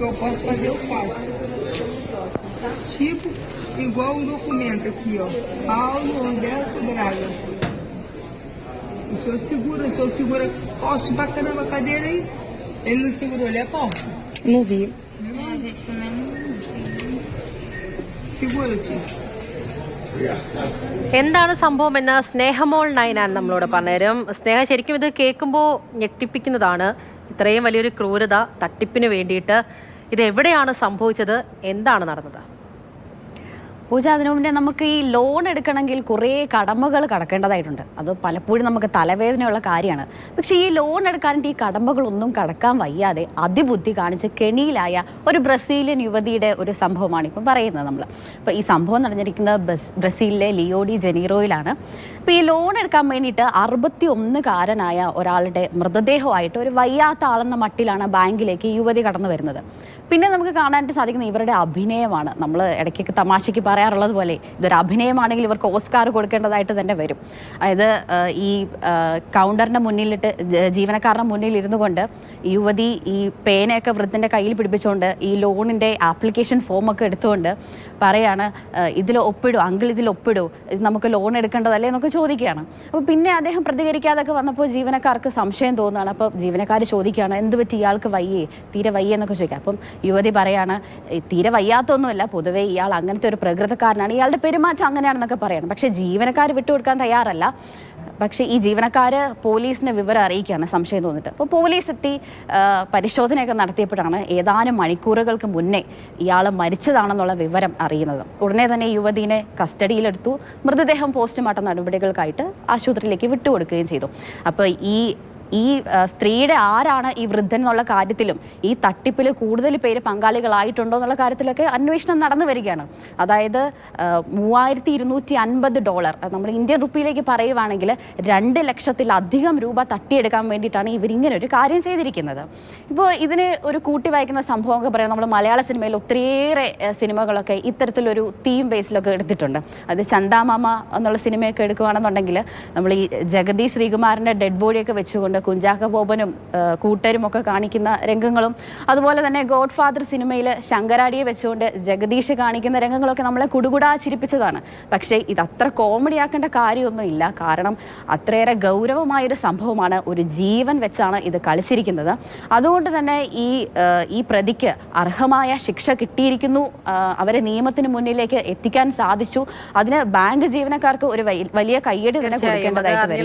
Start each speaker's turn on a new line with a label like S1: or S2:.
S1: que eu posso fazer, eu faço. Tipo, igual um documento aqui, ó. Paulo Roberto Braga. O senhor segura, o senhor segura Poste pra caramba a cadeira aí. Ele não segurou, ele é forte.
S2: Não vi.
S3: Não, A gente também não. viu.
S1: Segura, tio.
S2: എന്താണ് സംഭവം എന്ന് സ്നേഹമോൾ നയനാണ് നമ്മളോട് പറഞ്ഞുതരും സ്നേഹ ശരിക്കും ഇത് കേൾക്കുമ്പോൾ ഞെട്ടിപ്പിക്കുന്നതാണ് ഇത്രയും വലിയൊരു ക്രൂരത തട്ടിപ്പിന് വേണ്ടിയിട്ട് ഇത് എവിടെയാണ് സംഭവിച്ചത്? എന്താണ് നടന്നത്?
S4: പൂജ അതിനു നമുക്ക് ഈ ലോൺ എടുക്കണമെങ്കിൽ കുറേ കടമ്പകൾ കടക്കേണ്ടതായിട്ടുണ്ട്. അത് പലപ്പോഴും നമുക്ക് തലവേദനയുള്ള കാര്യമാണ്. പക്ഷേ ഈ ലോൺ എടുക്കാനായിട്ട് ഈ കടമ്പകളൊന്നും കടക്കാൻ വയ്യാതെ അതിബുദ്ധി കാണിച്ച് കെണിയിലായ ഒരു ബ്രസീലിയൻ യുവതിയുടെ ഒരു സംഭവമാണ് ഇപ്പം പറയുന്നത് നമ്മൾ അപ്പോൾ ഈ സംഭവം നടന്നിരിക്കുന്നത് ബ്രസീലിലെ ലിയോഡി ജനീറോയിലാണ്. ഇപ്പോൾ ഈ ലോൺ എടുക്കാൻ വേണ്ടിയിട്ട് അറുപത്തി ഒന്നുകാരനായ ഒരാളുടെ മൃതദേഹമായിട്ട് ഒരു വയ്യാത്ത ആളെന്ന മട്ടിലാണ് ബാങ്കിലേക്ക് യുവതി കടന്നു വരുന്നത്. പിന്നെ നമുക്ക് കാണാനായിട്ട് സാധിക്കുന്നത് ഇവരുടെ അഭിനയമാണ്. നമ്മൾ ഇടയ്ക്കൊക്കെ തമാശയ്ക്ക് പറയാറുള്ളത് പോലെ ഇതൊരു അഭിനയമാണെങ്കിൽ ഇവർക്ക് ഓസ്കാർ കൊടുക്കേണ്ടതായിട്ട് തന്നെ വരും. അതായത് ഈ കൗണ്ടറിന്റെ മുന്നിലിട്ട് ജീവനക്കാരുടെ മുന്നിൽ ഇരുന്നു കൊണ്ട് യുവതി ഈ പേനയൊക്കെ വൃദ്ധന്റെ കയ്യിൽ പിടിപ്പിച്ചുകൊണ്ട് ഈ ലോണിന്റെ ആപ്ലിക്കേഷൻ ഫോമൊക്കെ എടുത്തുകൊണ്ട് പറയാണ് ഇതിൽ ഒപ്പിടൂ അങ്കിൾ ഇതിൽ ഒപ്പിടൂ നമുക്ക് ലോൺ എടുക്കേണ്ടതല്ലേ എന്നൊക്കെ ചോദിക്കുകയാണ്. അപ്പോൾ പിന്നെ അദ്ദേഹം പ്രതികരിക്കാതൊക്കെ വന്നപ്പോൾ ജീവനക്കാർക്ക് സംശയം തോന്നുകയാണ്. അപ്പോൾ ജീവനക്കാർ ചോദിക്കുകയാണ് എന്ത് പറ്റി? ഇയാൾക്ക് വയ്യേ തീരെ വയ്യേ എന്നൊക്കെ ചോദിക്കുക. അപ്പം യുവതി പറയാണ് തീരെ വയ്യാത്തൊന്നുമല്ല പൊതുവേ ഇയാൾ അങ്ങനത്തെ ഒരു പ്രകൃതക്കാരനാണ് ഇയാളുടെ പെരുമാറ്റം അങ്ങനെയാണെന്നൊക്കെ പറയണം. പക്ഷേ ജീവനക്കാർ വിട്ടുകൊടുക്കാൻ തയ്യാറല്ല. പക്ഷേ ഈ ജീവനക്കാർ പോലീസിനെ വിവരം അറിയിക്കുകയാണ് സംശയം തോന്നിട്ട്. അപ്പോൾ പോലീസ് എത്തി പരിശോധനയൊക്കെ നടത്തിയപ്പോഴാണ് ഏതാനും മണിക്കൂറുകൾക്ക് മുന്നേ ഇയാൾ മരിച്ചതാണെന്നുള്ള വിവരം അറിയുന്നത്. ഉടനെ തന്നെ യുവതിനെ കസ്റ്റഡിയിലെടുത്തു. മൃതദേഹം പോസ്റ്റ്മോർട്ടം നടപടികൾക്കായിട്ട് ആശുപത്രിയിലേക്ക് വിട്ടുകൊടുക്കുകയും ചെയ്തു. അപ്പോൾ ഈ ഈ സ്ത്രീയുടെ ആരാണ് ഈ വൃദ്ധൻ എന്നുള്ള കാര്യത്തിലും ഈ തട്ടിപ്പിൽ കൂടുതൽ പേര് പങ്കാളികളായിട്ടുണ്ടോ എന്നുള്ള കാര്യത്തിലൊക്കെ അന്വേഷണം നടന്നു വരികയാണ്. അതായത് മൂവായിരത്തി ഇരുന്നൂറ്റി അൻപത് ഡോളർ നമ്മൾ ഇന്ത്യൻ റുപ്പിയിലേക്ക് പറയുവാണെങ്കിൽ രണ്ട് ലക്ഷത്തിലധികം രൂപ തട്ടിയെടുക്കാൻ വേണ്ടിയിട്ടാണ് ഇവരിങ്ങനെ ഒരു കാര്യം ചെയ്തിരിക്കുന്നത്. ഇപ്പോൾ ഇതിന് ഒരു കൂട്ടി വായിക്കുന്ന സംഭവമൊക്കെ പറയാം. നമ്മൾ മലയാള സിനിമയിൽ ഒത്തിരിയേറെ സിനിമകളൊക്കെ ഇത്തരത്തിലൊരു തീം ബേസിലൊക്കെ എടുത്തിട്ടുണ്ട്. അത് ചന്ദാമാമ എന്നുള്ള സിനിമയൊക്കെ എടുക്കുകയാണെന്നുണ്ടെങ്കിൽ നമ്മൾ ഈ ജഗതി ശ്രീകുമാറിന്റെ ഡെഡ് ബോഡിയൊക്കെ വെച്ചുകൊണ്ട് കുഞ്ചാക്ക ബോബനും കൂട്ടരും ഒക്കെ കാണിക്കുന്ന രംഗങ്ങളും അതുപോലെ തന്നെ ഗോഡ് ഫാദർ സിനിമയിൽ ശങ്കരാടിയെ വെച്ചുകൊണ്ട് ജഗദീഷ് കാണിക്കുന്ന രംഗങ്ങളൊക്കെ നമ്മളെ കുടുകുടാ ചിരിപ്പിച്ചതാണ് പക്ഷേ ഇത് അത്ര കോമഡി ആക്കേണ്ട കാര്യമൊന്നും ഇല്ല. കാരണം അത്രയേറെ ഗൗരവമായൊരു സംഭവമാണ് ഒരു ജീവൻ വെച്ചാണ് ഇത് കളിച്ചിരിക്കുന്നത്. അതുകൊണ്ട് തന്നെ ഈ ഈ പ്രതിക്ക് അർഹമായ ശിക്ഷ കിട്ടിയിരിക്കുന്നു. അവരെ നിയമത്തിന് മുന്നിലേക്ക് എത്തിക്കാൻ സാധിച്ചു. അതിന് ബാങ്ക് ജീവനക്കാർക്ക് ഒരു വലിയ കയ്യടി തന്നെ. കൊടുക്കേണ്ടതായിട്ട് വരും.